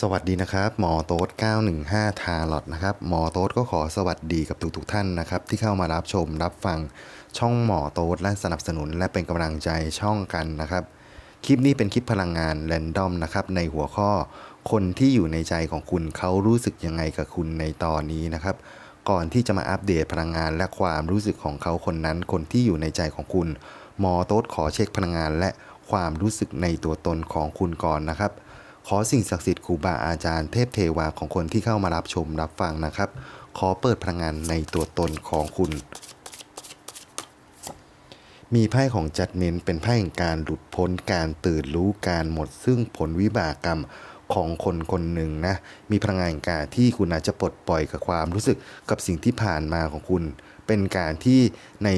สวัสดีนะครับ หมอโต๊ด915 ทาลอตนะครับ หมอโต๊ดก็ขอสวัสดีกับทุกๆท่านนะครับ ที่เข้ามารับชมรับฟังช่องหมอโต๊ดและสนับสนุนและเป็นกำลังใจช่องกันนะครับ คลิปนี้เป็นคลิปพลังงานแรนดอมนะครับในหัวข้อคนที่อยู่ในใจของคุณเขารู้สึกยังไงกับคุณในตอนนี้นะครับ ก่อนที่จะมาอัปเดตพลังงานและความรู้สึกของเขาคนนั้น คนที่อยู่ในใจของคุณ หมอโต๊ดขอเช็คพลังงานและความรู้สึกในตัวตนของคุณก่อนนะครับ ขอสิ่งศักดิ์สิทธิ์ครูบาอาจารย์เทพเทวาของคนที่เข้ามารับชมรับฟังนะครับ ขอเปิดพลังงานในตัวตนของคุณ มีไพ่ของจัดเน้นเป็นไพ่แห่งการหลุดพ้นการตื่นรู้การหมด ซึ่งผลวิบากกรรมของคนคนหนึ่งนะ มีพลังงานการที่คุณอาจจะปลดปล่อยกับความรู้สึกกับสิ่งที่ผ่านมาของคุณ เป็นการที่ใน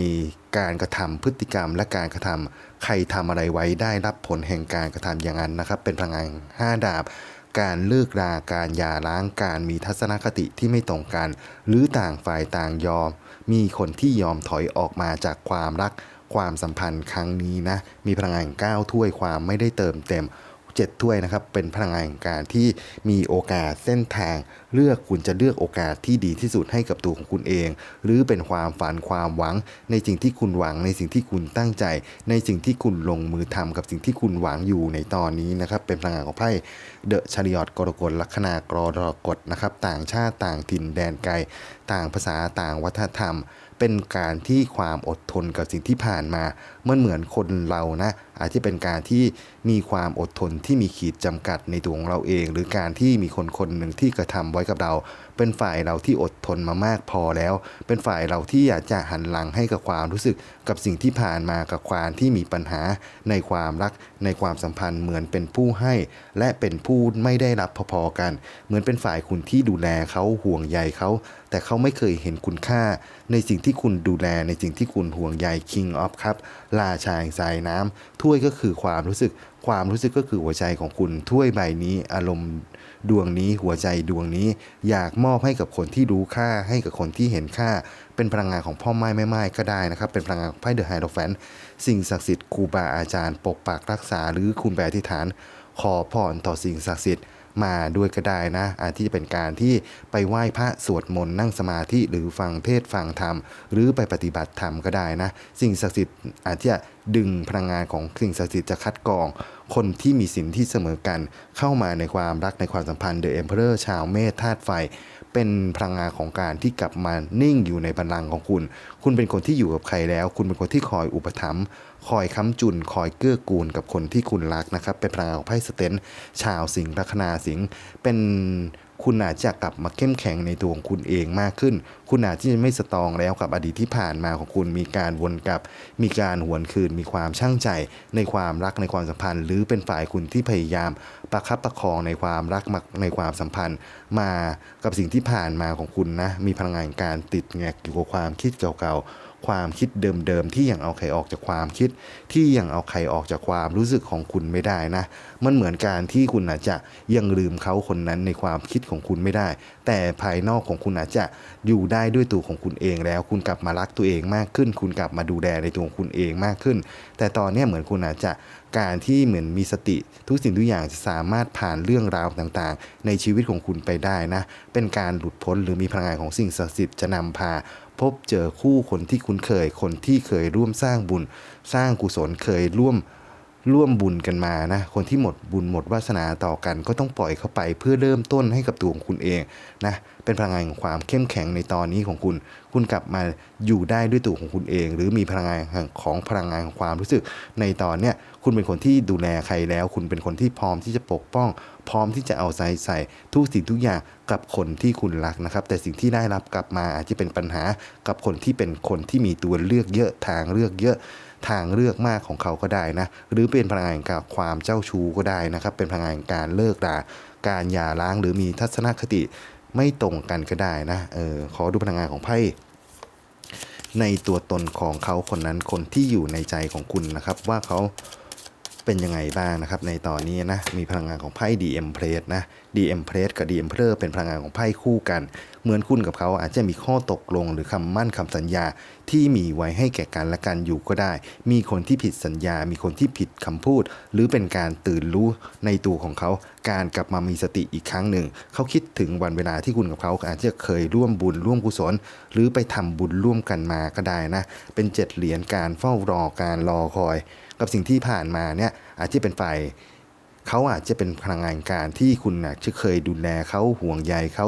การกระทำพฤติกรรมและการกระทำใครทำอะไรไว้ได้รับผลแห่งการกระทำอย่างนั้นนะครับ เป็นพลังงานห้าดาบ การเลิกราการหย่าร้างการมีทัศนคติที่ไม่ตรงกัน หรือต่างฝ่ายต่างยอม มีคนที่ยอมถอยออกมาจากความรักความสัมพันธ์ครั้งนี้นะ มีพลังงานเก้าถ้วยความไม่ได้เติมเต็ม เจ็ดถ้วยนะครับ เป็นพลังงานแห่งการที่มีโอกาสเส้นทาง เลือกคุณจะเลือกโอกาสที่ดีที่สุดให้กับตัวของคุณเอง หรือเป็นความฝันความหวัง ในสิ่งที่คุณหวัง ในสิ่งที่คุณตั้งใจ ในสิ่งที่คุณลงมือทำกับสิ่งที่คุณหวังอยู่ในตอนนี้นะครับ เป็นพลังงานของไพ่เดอะชาริออตกรกฎลัคนากรกกฎนะครับ ต่างชาติต่างถิ่นแดนไกล ต่างภาษาต่างวัฒนธรรม เป็นการที่ความอดทนกับสิ่งที่ผ่านมาเมื่อเหมือนคนเรานะอาจจะเป็นการที่มีความอดทนที่มีขีดจำกัดในตัวของเราเอง หรือการที่มีคนคนหนึ่งที่กระทำไว้กับเรา เป็นฝ่ายเราที่อดทนมามากพอแล้ว เป็นฝ่ายเราที่อยากจะหันหลังให้กับความรู้สึกกับสิ่งที่ผ่านมากับความที่มีปัญหาในความรักในความสัมพันธ์เหมือนเป็นผู้ให้ และเป็นผู้ไม่ได้รับพอๆกัน เหมือนเป็นฝ่ายคุณที่ดูแลเขาห่วงใยเขา แต่เขาไม่เคยเห็นคุณค่า ในสิ่งที่คุณดูแลในสิ่งที่คุณห่วงใย King of ครับราชาแห่งสายน้ำถ้วยก็คือความรู้สึกความรู้สึกก็คือหัวใจของคุณถ้วยใบนี้ อารมณ์ดวงนี้หัวใจดวงนี้ อยากมอบให้กับคนที่รู้ค่าให้กับคนที่เห็นค่า เป็นพลังงานของพ่อไม้แม่ไม้ก็ได้นะครับ เป็นพลังงานไพ่เดอะไฮโดรแฟนสิ่งศักดิ์สิทธิ์ครูบาอาจารย์ ปกปักรักษาหรือคุณแปอธิษฐาน ขอพรต่อสิ่งศักดิ์สิทธิ์ มาด้วยก็ได้นะ อาจที่จะเป็นการที่ไปไหว้พระสวดมนต์นั่งสมาธิหรือฟังเทศฟังธรรม หรือไปปฏิบัติธรรมก็ได้นะ สิ่งศักดิ์สิทธิ์อาจจะดึงพลังงานของสิ่งศักดิ์สิทธิ์จะคัดกรอง คนที่มีสินที่เสมอกันเข้ามาในความรักในความสัมพันธ์เดอะเอ็มเพอเรอร์ชาวเมธาตุไฟ เป็นพลังงานของการที่กลับมานิ่งอยู่ในบัลลังของคุณ คุณเป็นคนที่อยู่กับใครแล้ว คุณเป็นคนที่คอยอุปถัมภ์ คอยค้ำจุน คอยเกื้อกูลกับคนที่คุณรักนะครับ เป็นพลังของไพ่สเตนชาวสิงห์ลัคนาสิงห์เป็นคุณอาจจะกลับมาเข้มแข็งในตัวของคุณเองมากขึ้น คุณอาจจะไม่สตองแล้วกับอดีตที่ผ่านมาของคุณมีการวนกลับ มีการหวนคืน มีความช่างใจ ในความรักในความสัมพันธ์ หรือเป็นฝ่ายคุณที่พยายามประคับประคองในความรักมักในความสัมพันธ์ มากับสิ่งที่ผ่านมาของคุณนะ มีพลังงานการติดแงกอยู่กับความคิดเก่าๆ ความคิดเดิมๆที่ยังเอาใครออกจากความคิด ที่ยังเอาใครออกจากความรู้สึกของคุณไม่ได้นะ มันเหมือนการที่คุณอาจจะยังลืมเขาคนนั้นในความคิดของคุณไม่ได้ แต่ภายนอกของคุณอาจจะอยู่ได้ด้วยตัวของคุณเองแล้ว คุณกลับมารักตัวเองมากขึ้น คุณกลับมาดูแลในตัวของคุณเองมากขึ้น แต่ตอนนี้เหมือนคุณอาจจะการที่เหมือนมีสติ ทุกสิ่งทุกอย่างจะสามารถผ่านเรื่องราวต่างๆ ในชีวิตของคุณไปได้นะ เป็นการหลุดพ้นหรือมีพลังงานของสิ่งศักดิ์สิทธิ์จะนำพา พบเจอคู่คนที่คุ้นเคย คนที่เคยร่วมสร้างบุญ สร้างกุศลเคยร่วม ร่วมบุญกันมานะ คนที่หมดบุญหมดวาสนาต่อกัน ก็ต้องปล่อยเข้าไปเพื่อเริ่มต้นให้กับตัวของคุณเองนะ เป็นพลังงานของความเข้มแข็งในตอนนี้ของคุณ คุณกลับมาอยู่ได้ด้วยตัวของคุณเอง หรือมีพลังงานของพลังงานของความรู้สึก ในตอนเนี้ยคุณเป็นคนที่ดูแลใครแล้ว คุณเป็นคนที่พร้อมที่จะปกป้อง พร้อมที่จะเอาใจใส่ทุกสิ่งทุกอย่างกับคนที่คุณรักนะครับ แต่สิ่งที่ได้รับกลับมาอาจจะเป็นปัญหากับคนที่เป็นคนที่มีตัวเลือกเยอะทางเลือกเยอะ ทางเลือกมากของเขาก็ได้นะ หรือเป็นพลังงานกับความเจ้าชู้ก็ได้นะครับ เป็นพลังงานการเลิกราการหย่าร้างหรือมีทัศนคติไม่ตรงกันก็ได้นะเออขอดูพลังงานของไพ่ในตัวตนของเขาคนนั้นคนที่อยู่ในใจของคุณนะครับ ว่าเขาเป็นยังไงบ้างนะครับ ในตอนนี้นะมีพลังงานของไพ่ DM p r e s นะ DM p r e s กับ DM p r e เป็นพลังงานของไพ่คู่กัน เหมือนคุณกับเขาอาจจะมีข้อตกลงหรือคำมั่นคำสัญญา ที่มีไว้ให้แก่กันและกันอยู่ก็ได้ มีคนที่ผิดสัญญา มีคนที่ผิดคำพูด หรือเป็นการตื่นรู้ในตัวของเขา การกลับมามีสติอีกครั้งหนึ่ง เขาคิดถึงวันเวลาที่คุณกับเขาอาจจะเคยร่วมบุญร่วมกุศล หรือไปทำบุญร่วมกันมาก็ได้นะ เป็นเจ็ดเหรียญการเฝ้ารอการรอคอย กับสิ่งที่ผ่านมาเนี่ยอาจจะเป็นฝ่าย เขาอาจจะเป็นพลังงานการที่คุณอาจจะเคยดูแลเขาห่วงใยเขา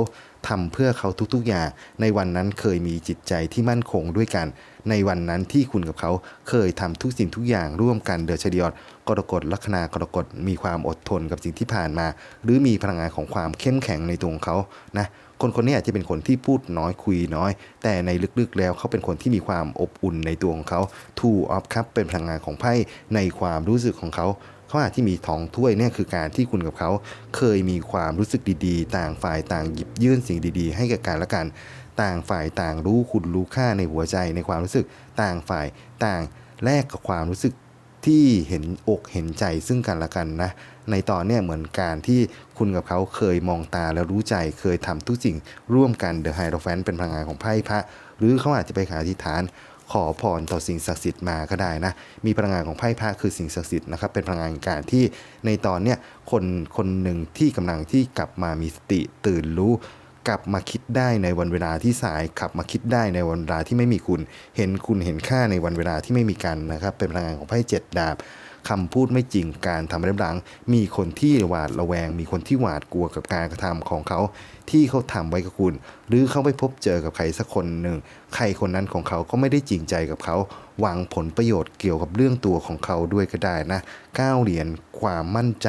ทำเพื่อเขาทุกๆอย่าง ในวันนั้นเคยมีจิตใจที่มั่นคงด้วยกัน ในวันนั้นที่คุณกับเขาเคยทำทุกสิ่งทุกอย่างร่วมกันเดชเดียดกรกฎลัคนากรกฎมีความอดทนกับสิ่งที่ผ่านมา หรือมีพลังงานของความเข้มแข็งในตัวของเขานะคนคนนี้อาจจะเป็นคนที่พูดน้อยคุยน้อย แต่ในลึกๆแล้วเขาเป็นคนที่มีความอบอุ่นในตัวของเขา Two of Cup เป็นพลังงานของไพ่ในความรู้สึกของเขา เขาอาจที่มีทองถ้วยเนี่ยคือการที่คุณกับเขาเคยมีความรู้สึกดีๆ ต่างฝ่ายต่างหยิบยื่นสิ่งดี ๆ ให้กับกันและกัน ต่างฝ่ายต่างรู้คุณรู้ค่าในหัวใจในความรู้สึกต่างฝ่ายต่างแลกกับความรู้สึกที่เห็นอกเห็นใจซึ่งกันและกันนะ ในตอนเนี้ยเหมือนการที่คุณกับเขาเคยมองตาแล้วรู้ใจเคยทำทุกสิ่งร่วมกันเดอะไฮโ o แฟนเป็นพลังงานของไพ่พระ หรือเขาอาจจะไปหาอธิษฐาน ขอพรต่อสิ่งศักดิ์สิทธิ์มาก็ได้นะ มีพลังงานของไพ่พระคือสิ่งศักดิ์สิทธิ์นะครับ เป็นพลังงานการที่ในตอนเนี้ยคนคนหนึ่งที่กำลังที่กลับมามีสติตื่นรู้กลับมาคิดได้ในวันเวลาที่สายกลับมาคิดได้ในวันเวลาที่ไม่มีคุณ เห็นคุณเห็นค่าในวันเวลาที่ไม่มีกันนะครับ เป็นพลังงานของไพ่เจ็ดดาบ คำพูดไม่จริงการทำเรื่องหลังมีคนที่หวาดระแวง มีคนที่หวาดกลัวกับการกระทำของเขา ที่เขาทำไว้กับคุณ หรือเขาไปพบเจอกับใครสักคนหนึ่งใครคนนั้นของเขาก็ไม่ได้จริงใจกับเขาหวังผลประโยชน์เกี่ยวกับเรื่องตัวของเขาด้วยก็ได้นะก้าวเหรียญความมั่นใจ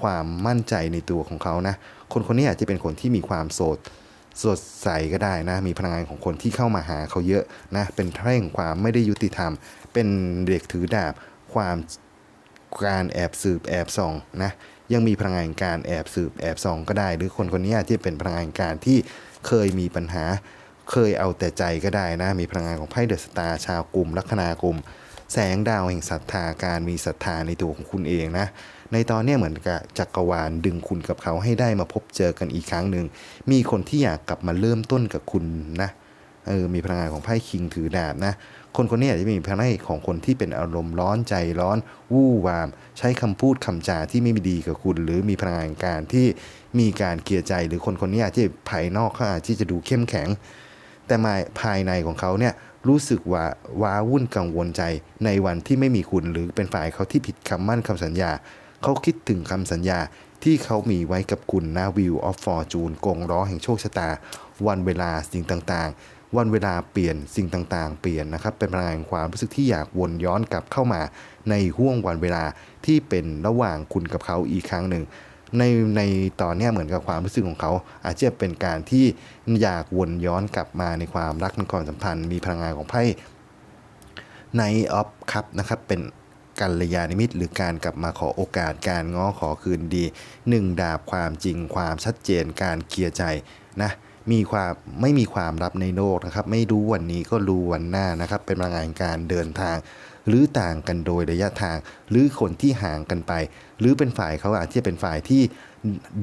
ความมั่นใจในตัวของเขานะ คนคนนี้อาจจะเป็นคนที่มีความโสดสดใสก็ได้นะ มีพลังงานของคนที่เข้ามาหาเขาเยอะนะ เป็นแท่งความไม่ได้ยุติธรรม เป็นเด็กถือดาบ ความ การแอบสืบแอบส่องนะยังมีพลังงานการแอบสืบแอบส่องก็ได้ หรือคนคนนี้อาจจะเป็นพลังงานการที่เคยมีปัญหา เคยเอาแต่ใจก็ได้นะ มีพลังงานของไพ่เดอะสตาร์ชาวกลุ่มลัคนากลุ่มแสงดาวแห่งศรัทธาการมีศรัทธาในตัวของคุณเองนะในตอนนี้เหมือนกับจักรวาลดึงคุณกับเขาให้ได้มาพบเจอกันอีกครั้งหนึ่งมีคนที่อยากกลับมาเริ่มต้นกับคุณนะเออมีพลังงานของไพ่คิงถือดาบนะ คนคนนี้อาจจะมีพลังงานของคนที่เป็นอารมณ์ร้อนใจร้อนวู่วาม ใช้คำพูดคำจาที่ไม่ดีกับคุณ หรือมีพลังงานการที่มีการเกลียดใจ หรือคนคนนี้อาจจะภายนอกเขาอาจที่จะดูเข้มแข็ง แต่มาภายในของเขาเนี่ยรู้สึกว่าว้าวุ่นกังวลใจในวันที่ไม่มีคุณหรือเป็นฝ่ายเขาที่ผิดคำมั่นคำสัญญา เขาคิดถึงคำสัญญาที่เขามีไว้กับคุณนะวิวออฟฟอร์จูนกงล้อแห่งโชคชะตา วันเวลาสิ่งต่างๆ วันเวลาเปลี่ยนสิ่งต่างๆ เปลี่ยนนะครับ เป็นพลังงานความรู้สึกที่อยากวนย้อนกลับเข้ามาในห่วงวันเวลาที่เป็นระหว่างคุณกับเขาอีกครั้งหนึ่งในในตอนนี้เหมือนกับความรู้สึกของเขา อาจจะเป็นการที่อยากวนย้อนกลับมาในความรักในความสัมพันธ์ มีพลังงานของไพ่ในออฟคัพนะครับเป็นกัลยาณมิตร หรือการกลับมาขอโอกาสการง้อขอคืนดีหนึ่งดาบความจริงความชัดเจนการเคลียร์ใจนะ มีความไม่มีความลับในโลกนะครับ ไม่รู้วันนี้ก็รู้วันหน้านะครับ เป็นพลังงานการเดินทาง หรือต่างกันโดยระยะทาง หรือคนที่ห่างกันไป หรือเป็นฝ่ายเขาอาจจะเป็นฝ่ายที่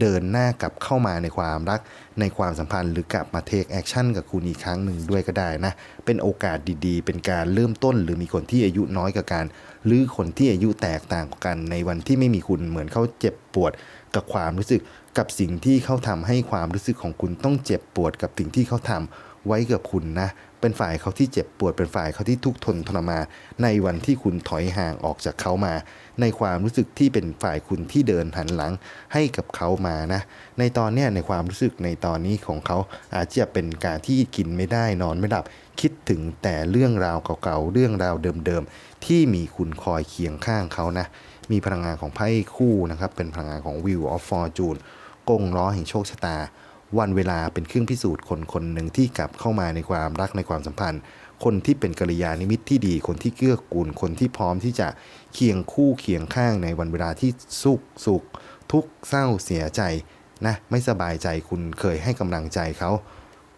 เดินหน้ากลับเข้ามาในความรัก ในความสัมพันธ์ หรือกลับมาเทคแอคชั่นกับคุณอีกครั้งหนึ่งด้วยก็ได้นะ เป็นโอกาสดีๆ เป็นการเริ่มต้น หรือมีคนที่อายุน้อยกว่ากัน หรือคนที่อายุแตกต่างกันในวันที่ไม่มีคุณเหมือนเขาเจ็บปวดกับความรู้สึก กับสิ่งที่เขาทำให้ความรู้สึกของคุณต้องเจ็บปวดกับสิ่งที่เขาทำไว้กับคุณนะ เป็นฝ่ายเขาที่เจ็บปวด เป็นฝ่ายเขาที่ทุกข์ทนทรมานในวันที่คุณถอยห่างออกจากเขามา ในความรู้สึกที่เป็นฝ่ายคุณที่เดินหันหลังให้กับเขามานะ ในตอนเนี้ยในความรู้สึกในตอนนี้ของเขาอาจจะเป็นการที่กินไม่ได้นอนไม่หลับ คิดถึงแต่เรื่องราวเก่าๆ เรื่องราวเดิมๆ ที่มีคุณคอยเคียงข้างเขานะ มีพลังงานของไพ่คู่นะครับ เป็นพลังงานของวิวออฟฟอร์จูน กงล้อแห่งโชคชะตา วันเวลาเป็นเครื่องพิสูจน์คนคนหนึ่งที่กลับเข้ามาในความรักในความสัมพันธ์ คนที่เป็นกัลยาณมิตรที่ดี คนที่เกื้อกูล คนที่พร้อมที่จะเคียงคู่เคียงข้างในวันเวลาที่สุขสุข ทุกเศร้าเสียใจนะไม่สบายใจคุณเคยให้กำลังใจเขา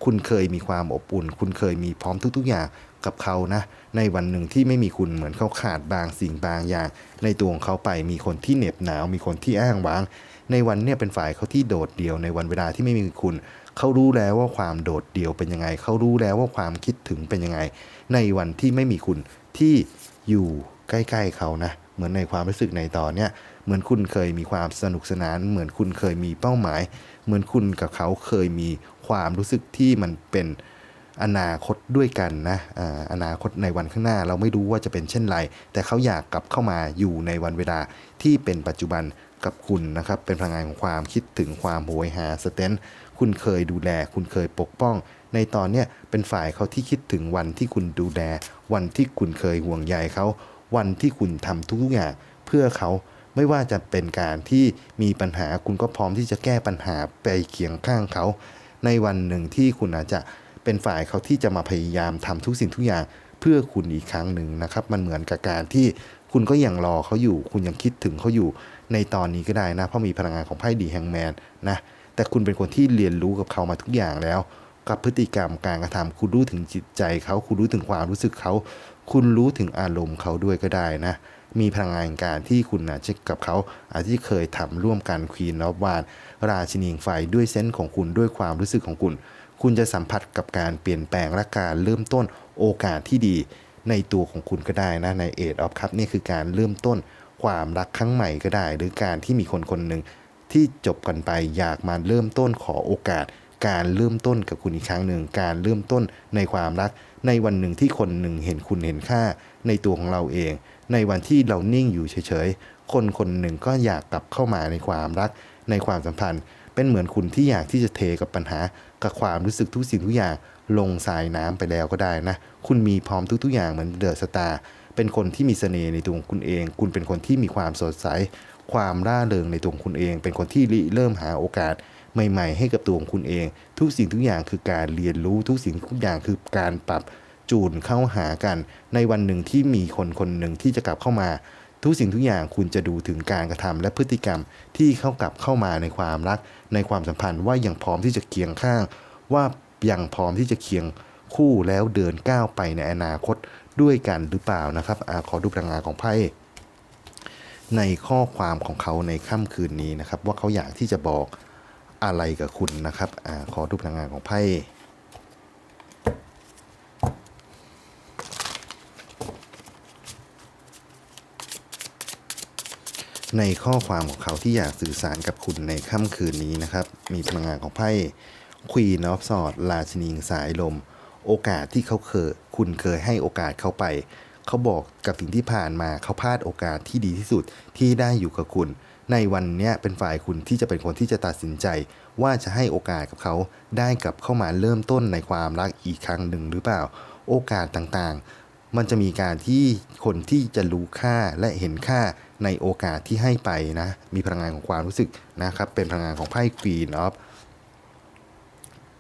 คุณเคยมีความอบอุ่น คุณเคยมีพร้อมทุก ๆ อย่างกับเขานะ ในวันหนึ่งที่ไม่มีคุณเหมือนเขาขาดบางสิ่งบางอย่าง ในตัวของเขาไปมีคนที่เหน็บหนาว มีคนที่อ้างว้าง ในวันเนี่ยเป็นฝ่ายเขาที่โดดเดี่ยวในวันเวลาที่ไม่มีคุณ เขารู้แล้วว่าความโดดเดี่ยวเป็นยังไง เขารู้แล้วว่าความคิดถึงเป็นยังไง ในวันที่ไม่มีคุณที่อยู่ใกล้ๆเขานะ เหมือนในความรู้สึกในตอนเนี้ยเหมือนคุณเคยมีความสนุกสนาน เหมือนคุณเคยมีเป้าหมาย เหมือนคุณกับเขาเคยมีความรู้สึกที่มันเป็นอนาคตด้วยกันนะอ่าอนาคตในวันข้างหน้าเราไม่รู้ว่าจะเป็นเช่นไร แต่เขาอยากกลับเข้ามาอยู่ในวันเวลาที่เป็นปัจจุบัน กับคุณนะครับ เป็นพลังงานของความคิดถึงความโหยหาสเตนคุณเคยดูแล คุณเคยปกป้อง ในตอนเนี้ยเป็นฝ่ายเขาที่คิดถึงวันที่คุณดูแล วันที่คุณเคยห่วงใยเขา วันที่คุณทำทุกอย่างเพื่อเขาไม่ว่าจะเป็นการที่มีปัญหาคุณก็พร้อมที่จะแก้ปัญหาไปเคียงข้างเขา ในวันหนึ่งที่คุณอาจจะเป็นฝ่ายเขาที่จะมาพยายามทำทุกสิ่งทุกอย่าง เพื่อคุณอีกครั้งหนึ่งนะครับ มันเหมือนกับการที่ คุณก็ยังรอเขาอยู่ คุณยังคิดถึงเขาอยู่ในตอนนี้ก็ได้นะ เพราะมีพลังงานของไพ่ดีแฮงแมนนะ แต่คุณเป็นคนที่เรียนรู้กับเขามาทุกอย่างแล้ว กับพฤติกรรมการกระทำคุณรู้ถึงจิตใจเขาคุณรู้ถึงความรู้สึกเขา คุณรู้ถึงอารมณ์เขาด้วยก็ได้นะ มีพลังงานการที่คุณอาจจะกับเขา อาจจะเคยทำร่วมกันควีนอฟวานราชินีงไฟด้วยเซนส์ของคุณด้วยความรู้สึกของคุณ คุณจะสัมผัสกับการเปลี่ยนแปลงและการเริ่มต้นโอกาสที่ดี ในตัวของคุณก็ได้นะในเอ of ออฟคัพนี่คือการเริ่มต้นความรักครั้งใหม่ก็ได้ หรือการที่มีคนคนหนึ่งที่จบกันไปอยากมาเริ่มต้นขอโอกาส การเริ่มต้นกับคุณอีกครั้งหนึ่งการเริ่มต้นในความรัก ในวันหนึ่งที่คนหนึ่งเห็นคุณเห็นค่า ในตัวของเราเอง ในวันที่เรานิ่งอยู่เฉยๆคนคนหนึ่งก็อยากกลับเข้ามาในความรัก ในความสัมพันธ์ เป็นเหมือนคุณที่อยากที่จะเทกับปัญหากับความรู้สึกทุกสิ่งทุกอย่าง ลงสายน้ำไปแล้วก็ได้นะ คุณมีพร้อมทุก ๆ อย่างเหมือนเดอะสตาร์เป็นคนที่มีเสน่ห์ในตัวของคุณเอง คุณเป็นคนที่มีความสดใส ความร่าเริงในตัวของคุณเอง เป็นคนที่ริเริ่มหาโอกาสใหม่ ๆ ให้กับตัวของคุณเอง ทุกสิ่งทุกอย่างคือการเรียนรู้ทุกสิ่งทุกอย่างคือการปรับจูนเข้าหากัน ในวันหนึ่งที่มีคนคนหนึ่งที่จะกลับเข้ามา ทุกสิ่งทุกอย่างคุณจะดูถึงการกระทำและพฤติกรรมที่เข้ากลับเข้ามาในความรัก ในความสัมพันธ์ว่าอยังพร้อมที่จะเคียงข้างว่า ยังพร้อมที่จะเคียงคู่แล้วเดินก้าวไปในอนาคตด้วยกันหรือเปล่านะครับอขอดูพลังงานของไพ่ในข้อความของเขาในค่ำคืนนี้นะครับ ว่าเขาอยากที่จะบอกอะไรกับคุณนะครับอขอดูพลังงานของไพ่ในข้อความของเขาที่อยากสื่อสารกับคุณในค่ำคืนนี้นะครับ มีพลังงานของไพ่ Queen of Swords ราชินีสายลม โอกาสที่เขาเคยคุณเคยให้โอกาสเขาไป เขาบอกกับสิ่งที่ผ่านมาเขาพลาดโอกาสที่ดีที่สุดที่ได้อยู่กับคุณ ในวันนี้เป็นฝ่ายคุณที่จะเป็นคนที่จะตัดสินใจ ว่าจะให้โอกาสกับเขาได้กลับเข้ามาเริ่มต้นในความรักอีกครั้งหนึ่งหรือเปล่า โอกาสต่างๆ มันจะมีการที่คนที่จะรู้ค่าและเห็นค่าในโอกาสที่ให้ไปนะ มีพลังงานของความรู้สึกนะครับ เป็นพลังงานของไพ่ Queen of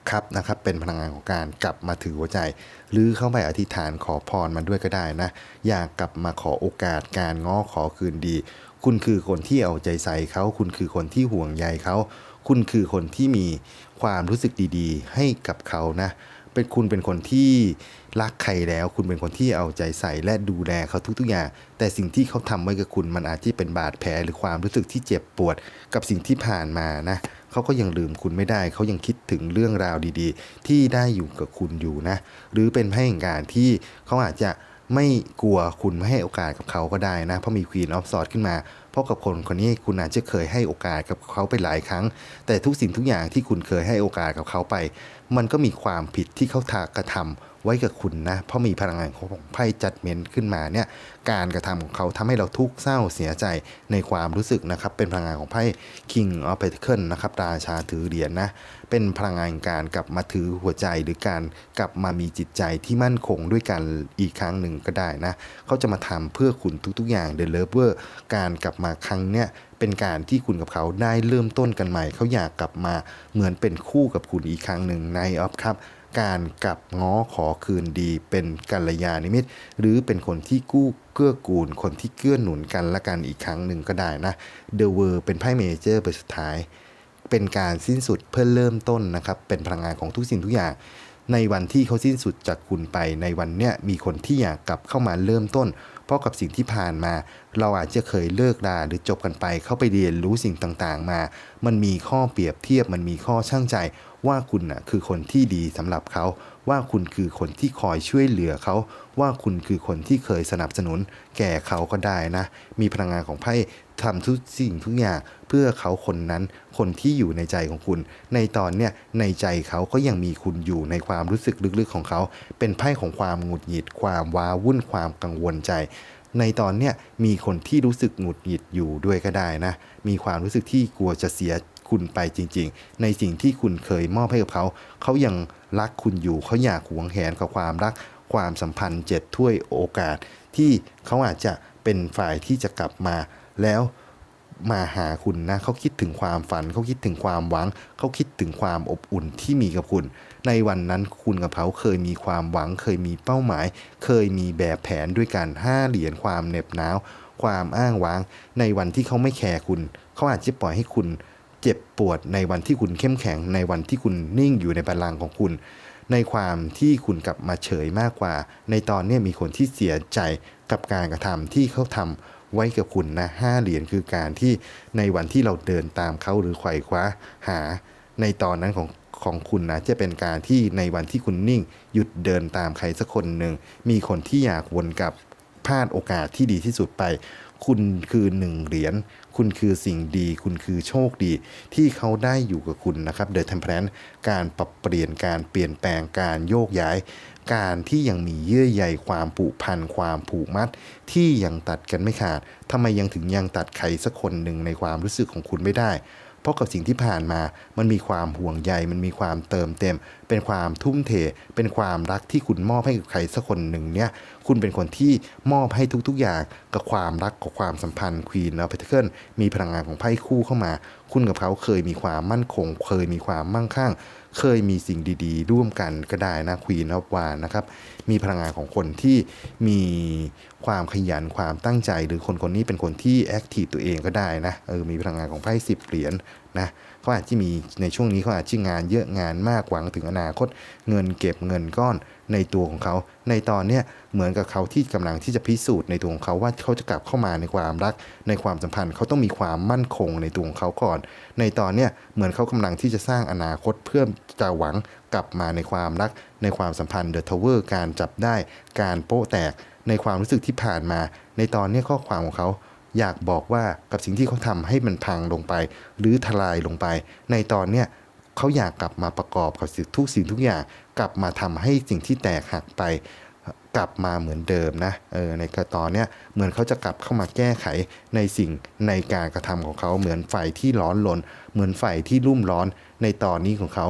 ครับนะครับเป็นพลังงานของการกลับมาถือหัวใจ หรือเข้าไปอธิษฐานขอพรมันด้วยก็ได้นะ อยากกลับมาขอโอกาสการง้อขอคืนดี คุณคือคนที่เอาใจใส่เขา คุณคือคนที่ห่วงใยเขา คุณคือคนที่มีความรู้สึกดีๆ ให้กับเขานะเป็นคุณเป็นคนที่รักใครแล้ว คุณเป็นคนที่เอาใจใส่และดูแลเขาทุกๆอย่าง แต่สิ่งที่เขาทำไว้กับคุณมันอาจจะเป็นบาดแผลหรือความรู้สึกที่เจ็บปวดกับสิ่งที่ผ่านมานะ เขาก็ยังลืมคุณไม่ได้ เขายังคิดถึงเรื่องราวดีๆ ที่ได้อยู่กับคุณอยู่นะ หรือเป็นให้แห่งการที่เขาอาจจะไม่กลัวคุณไม่ให้โอกาสกับเขาก็ได้นะ เพราะมี Queen of Swords ขึ้นมาเพราะกับคนคนนี้คุณอาจจะเคยให้โอกาสกับเขาไปหลายครั้ง แต่ทุกสิ่งทุกอย่างที่คุณเคยให้โอกาสกับเขาไป มันก็มีความผิดที่เขาทากระทำ ไว้กับคุณนะ เพราะมีพลังงานของไพ่จัดเมนขึ้นมาเนี่ยการกระทำของเขาทำให้เราทุกข์เศร้าเสียใจในความรู้สึกนะครับ เป็นพลังงานของไพ่ King of Pentacles นะครับราชาถือเหรียญนะเป็นพลังงานการกลับมาถือหัวใจหรือการกลับมามีจิตใจที่มั่นคงด้วยกันอีกครั้งหนึ่งก็ได้นะเขาจะมาทำเพื่อคุณทุกๆ อย่าง The Lover การกลับมาครั้งเนี้ยเป็นการที่คุณกับเขาได้เริ่มต้นกันใหม่ เขาอยากกลับมาเหมือนเป็นคู่กับคุณอีกครั้งหนึ่งในออฟครับ การกลับง้อขอคืนดี เป็นกัลยาณมิตร หรือเป็นคนที่กู้เกื้อกูล คนที่เกื้อหนุนกันและกันอีกครั้งหนึ่งก็ได้นะ The World เป็นไพ่เมเจอร์เบสุดท้าย เป็นการสิ้นสุดเพื่อเริ่มต้นนะครับเป็นพลังงานของทุกสิ่งทุกอย่าง ในวันที่เขาสิ้นสุดจากคุณไปในวันเนี้ยมีคนที่อยากกลับเข้ามาเริ่มต้น เพราะกับสิ่งที่ผ่านมา เราอาจจะเคยเลิกลาหรือจบกันไป เข้าไปเรียนรู้สิ่งต่างๆ มา มันมีข้อเปรียบเทียบมันมีข้อช่างใจ ว่าคุณน่ะคือคนที่ดีสำหรับเขา ว่าคุณคือคนที่คอยช่วยเหลือเขา ว่าคุณคือคนที่เคยสนับสนุน แก่เขาก็ได้นะ มีพลังงานของไพ่ ทำทุกสิ่งทุกอย่างเพื่อเขาคนนั้นคนที่อยู่ในใจของคุณ ในตอนเนี้ยในใจเขาก็ยังมีคุณอยู่ในความรู้สึกลึกๆของเขา เป็นไพ่ของความหงุดหงิด ความว้าวุ่นความกังวลใจ ในตอนเนี้ยมีคนที่รู้สึกหงุดหงิดอยู่ด้วยก็ได้นะ มีความรู้สึกที่กลัวจะเสียคุณไปจริง ๆ ในสิ่งที่คุณเคยมอบให้กับเขา เขายังรักคุณอยู่เขาอยากหวงแหนกับความรัก ความสัมพันธ์เจ็ดถ้วยโอกาสที่เขาอาจจะเป็นฝ่ายที่จะกลับมา แล้วมาหาคุณนะเขาคิดถึงความฝันเขาคิดถึงความหวังเขาคิดถึงความอบอุ่นที่มีกับคุณ ในวันนั้นคุณกับเขาเคยมีความหวัง เคยมีเป้าหมาย เคยมีแบบแผนด้วยกันห้าเหรียญความเหน็บหนาว ความอ้างว้าง ในวันที่เขาไม่แคร์คุณ เขาอาจจะปล่อยให้คุณเจ็บปวดในวันที่คุณเข้มแข็ง ในวันที่คุณนิ่งอยู่ในบัลลังของคุณ ในความที่คุณกลับมาเฉยมากกว่า ในตอนนี้มีคนที่เสียใจกับการกระทำที่เขาทำ ไว้กับคุณนะห้าเหรียญคือการที่ในวันที่เราเดินตามเขาหรือไขว่คว้าหาในตอนนั้นของของคุณนะจะเป็นการที่ในวันที่คุณนิ่ง หยุดเดินตามใครสักคนหนึ่งมีคนที่อยากวนกับพลาดโอกาสที่ดีที่สุดไป คุณคือหนึ่งเหรียญคุณคือสิ่งดี คุณคือโชคดี ที่เขาได้อยู่กับคุณนะครับเดอะเทมเพลนการปรับเปลี่ยนการเปลี่ยนแปลงการโยกย้าย การที่ยังมีเยื่อใยความผูกพันความผูกมัด ที่ยังตัดกันไม่ขาดทำไมยังถึงยังตัดใครสักคนหนึ่งในความรู้สึกของคุณไม่ได้ เพราะกับสิ่งที่ผ่านมามันมีความห่วงใย มันมีความเติมเต็ม เป็นความทุ่มเท เป็นความรักที่คุณมอบให้กับใครสักคนหนึ่งเนี่ย คุณเป็นคนที่มอบให้ทุกๆอย่างกับความรักกับความสัมพันธ์ควีนแล้วเพทเทิลมีพลังงานของไพ่คู่เข้ามา คุณกับเขาเคยมีความมั่นคง เคยมีความมั่งคั่ง เคยมีสิ่งดีๆ ร่วมกันก็ได้นะควีนออฟวานนะครับ มีพลังงานของคนที่มีความขยันความตั้งใจ หรือคนคนนี้เป็นคนที่แอคทีฟตัวเองก็ได้นะเออมีพลังงานของไพ่สิบเหรียญนะเขาอาจจะมีในช่วงนี้เขาอาจจะงานเยอะงานมากหวังถึงอนาคตเงินเก็บเงินก้อน ในตัวของเขา ในตอนเนี้ยเหมือนกับเขาที่กำลังที่จะพิสูจน์ในตัวของเขาว่าเขาจะกลับเข้ามาในความรัก ในความสัมพันธ์เขาต้องมีความมั่นคงในตัวของเขาก่อน ในตอนเนี้ยเหมือนเขากำลังที่จะสร้างอนาคตเพื่อจะหวังกลับมาในความรัก ในความสัมพันธ์เดอะทาวเวอร์การจับได้การโป๊ะแตกในความรู้สึกที่ผ่านมา ในตอนนี้ข้อความของเขาอยากบอกว่ากับสิ่งที่เขาทำให้มันพังลงไป หรือทลายลงไป ในตอนเนี้ย เขาอยากกลับมาประกอบกับสิ่งทุกสิ่งทุกอย่างกลับมาทำให้สิ่งที่แตกหักไปกลับมาเหมือนเดิมนะเออในกระตอนเนี้ยเหมือนเขาจะกลับเข้ามาแก้ไขในสิ่งในการกระทำของเขาเหมือนไฟที่ร้อนรนเหมือนไฟที่รุ่มร้อนในตอนนี้ของเขา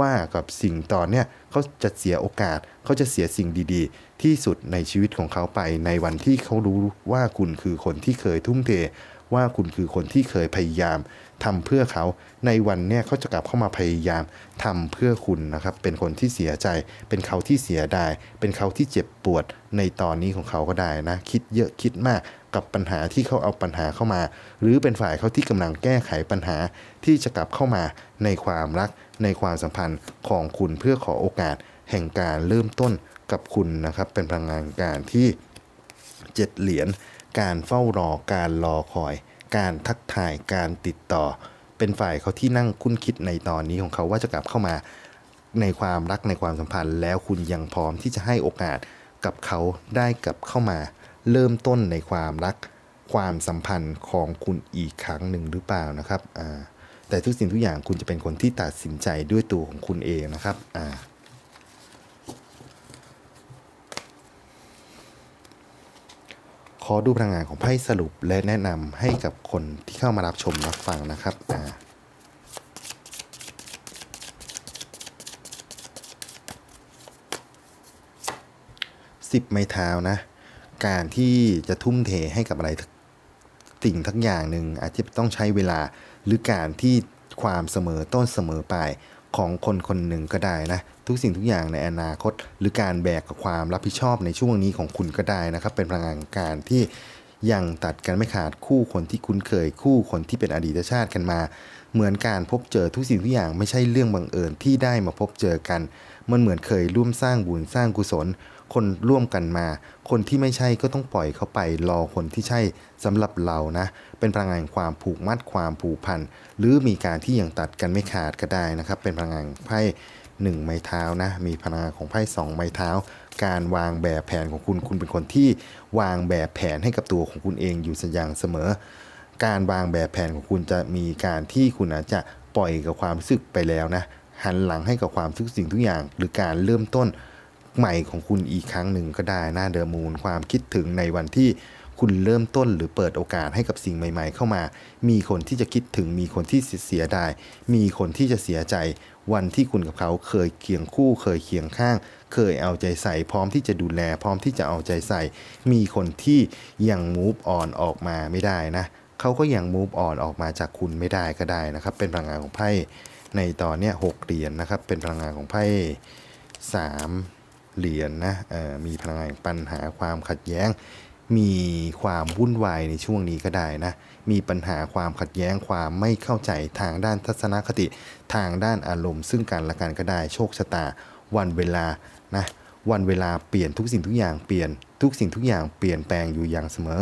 ว่ากับสิ่งตอนเนี้ยเขาจะเสียโอกาสเขาจะเสียสิ่งดีๆ ที่สุดในชีวิตของเขาไป ในวันที่เขารู้ว่าคุณคือคนที่เคยทุ่มเท ว่าคุณคือคนที่เคยพยายาม ทำเพื่อเขาในวันเนี้ยเขาจะกลับเข้ามาพยายามทำเพื่อคุณนะครับ เป็นคนที่เสียใจ เป็นเขาที่เสียดาย เป็นเขาที่เจ็บปวดในตอนนี้ของเขาก็ได้นะ คิดเยอะคิดมากกับปัญหาที่เขาเอาปัญหาเข้ามา หรือเป็นฝ่ายเขาที่กำลังแก้ไขปัญหาที่จะกลับเข้ามาในความรัก ในความสัมพันธ์ของคุณเพื่อขอโอกาส แห่งการเริ่มต้นกับคุณนะครับ เป็นพลังงานการที่เจ็ดเหรียญการเฝ้ารอการรอคอย การทักทายการติดต่อ เป็นฝ่ายเขาที่นั่งคุ้นคิดในตอนนี้ของเขาว่าจะกลับเข้ามาในความรักในความสัมพันธ์ แล้วคุณยังพร้อมที่จะให้โอกาสกับเขาได้กลับเข้ามา เริ่มต้นในความรักความสัมพันธ์ของคุณอีกครั้งหนึ่งหรือเปล่านะครับแต่ทุกสิ่งทุกอย่างคุณจะเป็นคนที่ตัดสินใจด้วยตัวของคุณเองนะครับอ่า อดูพลังงานของไพ่สรุปและแนะนำให้กับคนที่เข้ามารับชมรับฟังนะครับอ่าสิบไม้เท้านะ การที่จะทุ่มเทให้กับอะไรสิ่งทั้งอย่างหนึ่งอาจจะต้องใช้เวลาหรือการที่ความเสมอต้นเสมอปลาย ของคนคนหนึ่งก็ได้นะ ทุกสิ่งทุกอย่างในอนาคต หรือการแบกกับความรับผิดชอบในช่วงนี้ของคุณก็ได้นะครับ เป็นพลังงานการที่ยังตัดกันไม่ขาดคู่คนที่คุ้นเคยคู่คนที่เป็นอดีตชาติกันมา เหมือนการพบเจอทุกสิ่งทุกอย่างไม่ใช่เรื่องบังเอิญที่ได้มาพบเจอกัน มันเหมือนเคยร่วมสร้างบุญสร้างกุศล คนร่วมกันมา คนที่ไม่ใช่ก็ต้องปล่อยเขาไป รอคนที่ใช่สำหรับเรานะ เป็นพลังงานความผูกมัดความผูกพัน หรือมีการที่ยังตัดกันไม่ขาดก็ได้นะครับ เป็นพลังงานไพ่หนึ่งไม้เท้านะ มีพลังงานของไพ่สองไม้เท้า การวางแบบแผนของคุณ คุณเป็นคนที่วางแบบแผนให้กับตัวของคุณเองอยู่อย่างเสมอ การวางแบบแผนของคุณจะมีการที่คุณอาจจะปล่อยกับความรู้สึกไปแล้วนะหันหลังให้กับความทุกสิ่งทุกอย่าง หรือการเริ่มต้น ใหม่ของคุณอีกครั้งหนึ่งก็ได้นะเดอมูนความคิดถึงในวันที่คุณเริ่มต้นหรือเปิดโอกาสให้กับสิ่งใหม่ ๆ เข้ามา มีคนที่จะคิดถึง มีคนที่เสียดาย มีคนที่จะเสียใจ วันที่คุณกับเขาเคยเคียงคู่ เคยเคียงข้าง เคยเอาใจใส่ พร้อมที่จะดูแล พร้อมที่จะเอาใจใส่ มีคนที่ยัง move on ออกมาไม่ได้นะ เขาก็ยัง move on ออกมาจากคุณไม่ได้ก็ได้นะครับ เป็นพลังงานของไพ่ในตอนเนี้ยหกเหรียญนะครับ เป็นพลังงานของไพ่สาม เหรียญนะมีพลังงานปัญหาความขัดแย้ง มีความวุ่นวายในช่วงนี้ก็ได้นะ มีปัญหาความขัดแย้งความไม่เข้าใจทางด้านทัศนคติ ทางด้านอารมณ์ ซึ่งกันและกันก็ได้โชคชะตาวันเวลานะวันเวลาเปลี่ยนทุกสิ่งทุกอย่างเปลี่ยนทุกสิ่งทุกอย่างเปลี่ยนแปลงอยู่อย่างเสมอ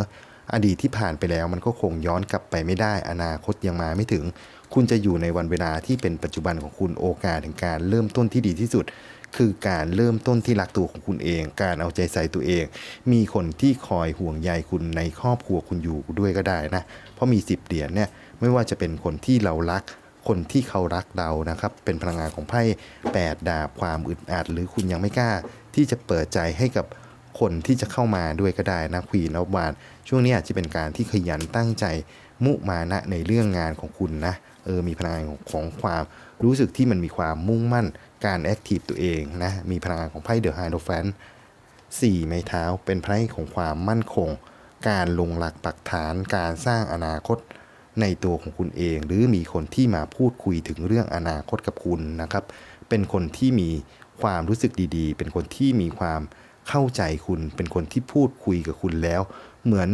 อดีตที่ผ่านไปแล้วมันก็คงย้อนกลับไปไม่ได้ อนาคตยังมาไม่ถึง คุณจะอยู่ในวันเวลาที่เป็นปัจจุบันของคุณโอกาสแห่งการเริ่มต้นที่ดีที่สุดคือการเริ่มต้นที่รักตัวของคุณเอง การเอาใจใส่ตัวเอง มีคนที่คอยห่วงใยคุณในครอบครัวคุณอยู่ด้วยก็ได้นะ เพราะมีสิบเหรียญเนี่ยไม่ว่าจะเป็นคนที่เรารักคนที่เขารักเรานะครับ เป็นพลังงานของไพ่แปดดาบความอึดอัด หรือคุณยังไม่กล้า ที่จะเปิดใจให้กับคนที่จะเข้ามาด้วยก็ได้นะควีนอฟวานช่วงนี้อาจจะเป็นการที่ขยันตั้งใจมุมานะในเรื่องงานของคุณนะเออมีพลังงานของของความรู้สึกที่มันมีความมุ่งมั่น การแอคทีฟตัวเองนะมีพลังงานของไพ่เดอะไฮโดแฟนสี่ไม้เท้าเป็นไพ่ของความมั่นคง การลงหลักปักฐานการสร้างอนาคตในตัวของคุณเอง หรือมีคนที่มาพูดคุยถึงเรื่องอนาคตกับคุณนะครับ เป็นคนที่มีความรู้สึกดีๆ เป็นคนที่มีความเข้าใจคุณ เป็นคนที่พูดคุยกับคุณแล้ว เหมือน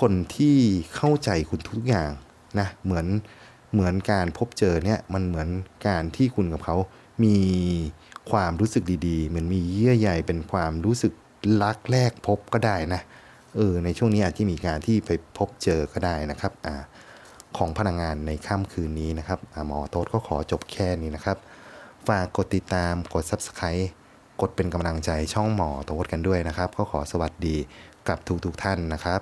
คนที่เข้าใจคุณทุกอย่างนะเหมือนเหมือนการพบเจอเนี่ยมันเหมือนการที่คุณกับเขา มีความรู้สึกดีๆ เหมือนมีเยื่อใยเป็นความรู้สึกรักแรกพบก็ได้นะเออในช่วงนี้อาจจะมีการที่ไปพบเจอก็ได้นะครับอ่าของพลังงานในค่ำคืนนี้นะครับหมอโต๊ดก็ขอจบแค่นี้นะครับ ฝากกดติดตามกด Subscribe กดเป็นกำลังใจช่องหมอโต๊ดกันด้วยนะครับ ก็ขอสวัสดีกับทุกๆท่านนะครับ